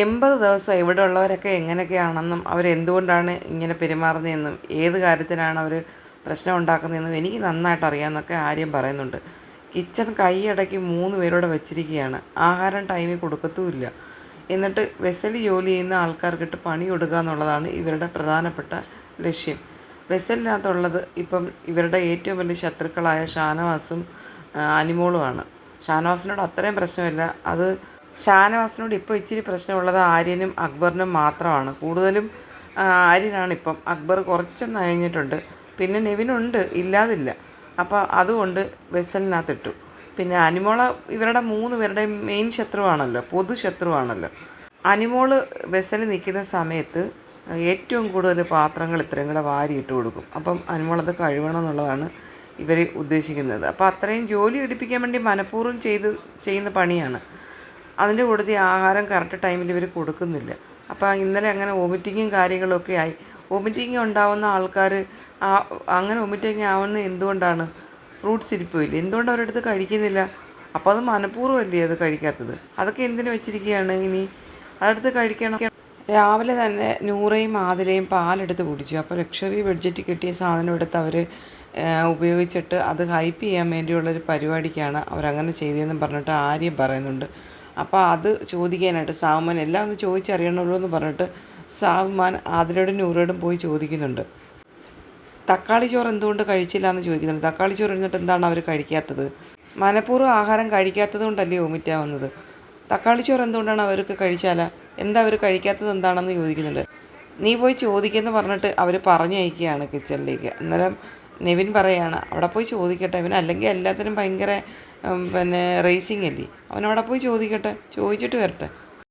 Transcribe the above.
എൺപത് ദിവസം ഇവിടെ ഉള്ളവരൊക്കെ എങ്ങനെയൊക്കെയാണെന്നും അവരെന്തുകൊണ്ടാണ് ഇങ്ങനെ പെരുമാറുന്നതെന്നും ഏത് കാര്യത്തിനാണ് അവർ പ്രശ്നം ഉണ്ടാക്കുന്നതെന്നും എനിക്ക് നന്നായിട്ട് അറിയാമെന്നൊക്കെ ആര്യം പറയുന്നുണ്ട്. കിച്ചൺ കൈയടക്കി മൂന്ന് പേരോടെ വെച്ചിരിക്കുകയാണ്. ആഹാരം ടൈമിൽ കൊടുക്കത്തുമില്ല. എന്നിട്ട് വെസൽ ജോലി ചെയ്യുന്ന ആൾക്കാർക്കിട്ട് പണി കൊടുക്കുക എന്നുള്ളതാണ് ഇവരുടെ പ്രധാനപ്പെട്ട ലക്ഷ്യം. വെസലിനകത്തുള്ളത് ഇപ്പം ഇവരുടെ ഏറ്റവും വലിയ ശത്രുക്കളായ ഷാനവാസും അനിമോളുമാണ് ഷാനവാസിനോട് അത്രയും പ്രശ്നമില്ല. അത് ഷാനവാസിനോട് ഇപ്പോൾ ഇച്ചിരി പ്രശ്നമുള്ളത് ആര്യനും അക്ബറിനും മാത്രമാണ്. കൂടുതലും ആര്യനാണ് ഇപ്പം. അക്ബർ കുറച്ചൊന്ന് കഴിഞ്ഞിട്ടുണ്ട് പിന്നെ നെവിനുണ്ട് ഇല്ലാതില്ല. അപ്പോൾ അതുകൊണ്ട് വെസലിനകത്തിട്ടു. പിന്നെ അനിമോള ഇവരുടെ മൂന്ന് പേരുടെയും മെയിൻ ശത്രുവാണല്ലോ പൊതു ശത്രുവാണല്ലോ. അനിമോൾ വെസൽ നിൽക്കുന്ന സമയത്ത് ഏറ്റവും കൂടുതൽ പാത്രങ്ങൾ ഇത്രയും കൂടെ വാരിയിട്ട് കൊടുക്കും. അപ്പം അനിമോളത് കഴുകണം എന്നുള്ളതാണ് ഇവർ ഉദ്ദേശിക്കുന്നത്. അപ്പോൾ അത്രയും ജോലി എടുപ്പിക്കാൻ വേണ്ടി മനഃപൂർവം ചെയ്ത് ചെയ്യുന്ന പണിയാണ്. അതിന്റെ കൂട്ടത്തിൽ ആഹാരം കറക്റ്റ് ടൈമിൽ ഇവർ കൊടുക്കുന്നില്ല. അപ്പോൾ ഇന്നലെ അങ്ങനെ വോമിറ്റിങ്ങും കാര്യങ്ങളൊക്കെ ആയി. വോമിറ്റിങ് ഉണ്ടാവുന്ന ആൾക്കാർ അങ്ങനെ വോമിറ്റിങ് ആവുന്ന എന്തുകൊണ്ടാണ്? ഫ്രൂട്ട്സ് ഇരിപ്പില്ല? എന്തുകൊണ്ട് അവരുടെ അടുത്ത് കഴിക്കുന്നില്ല? അപ്പോൾ അത് മനഃപൂർവമല്ലേ അത് കഴിക്കാത്തത്? അതൊക്കെ എന്തിനു വെച്ചിരിക്കുകയാണ് ഇനി? അതെടുത്ത് കഴിക്കണം. രാവിലെ തന്നെ നൂറയും ആതിരയും പാലെടുത്ത് കുടിച്ചു. അപ്പോൾ ലക്ഷറി ബഡ്ജറ്റ് കിട്ടിയ സാധനം എടുത്ത് അവർ ഉപയോഗിച്ചിട്ട് അത് ഹൈപ്പ് ചെയ്യാൻ വേണ്ടിയുള്ളൊരു പരിപാടിക്കാണ് അവരങ്ങനെ ചെയ്തതെന്ന് പറഞ്ഞിട്ട് ആര്യം പറയുന്നുണ്ട്. അപ്പോൾ അത് ചോദിക്കാനായിട്ട് സാവുമാൻ എല്ലാം ഒന്ന് ചോദിച്ചറിയണമല്ലോ എന്ന് പറഞ്ഞിട്ട് സാവുമാൻ ആതിരയോടും നൂറോടും പോയി ചോദിക്കുന്നുണ്ട്. തക്കാളി ചോറ് എന്തുകൊണ്ട് കഴിച്ചില്ല എന്ന് ചോദിക്കുന്നുണ്ട്. തക്കാളി ചോറ് എന്നിട്ട് എന്താണ് അവർ കഴിക്കാത്തത്? മനഃപൂർവം ആഹാരം കഴിക്കാത്തത് കൊണ്ടല്ലേ ആവുന്നത് തക്കാളി ചോറ് എന്തുകൊണ്ടാണ് അവർക്ക് കഴിച്ചാല? എന്താ അവർ കഴിക്കാത്തത് എന്താണെന്ന് ചോദിക്കുന്നുണ്ട്. നീ പോയി ചോദിക്കുമെന്ന് പറഞ്ഞിട്ട് അവർ പറഞ്ഞയക്കുകയാണ് കിച്ചണിലേക്ക്. അന്നേരം നെവിൻ പറയാണ് അവിടെ പോയി ചോദിക്കട്ടെ ഇവൻ അല്ലെങ്കിൽ എല്ലാത്തിനും ഭയങ്കര പിന്നെ റേസിംഗ് അല്ലേ? പോയി ചോദിക്കട്ടെ? ചോദിച്ചിട്ട് വരട്ടെ.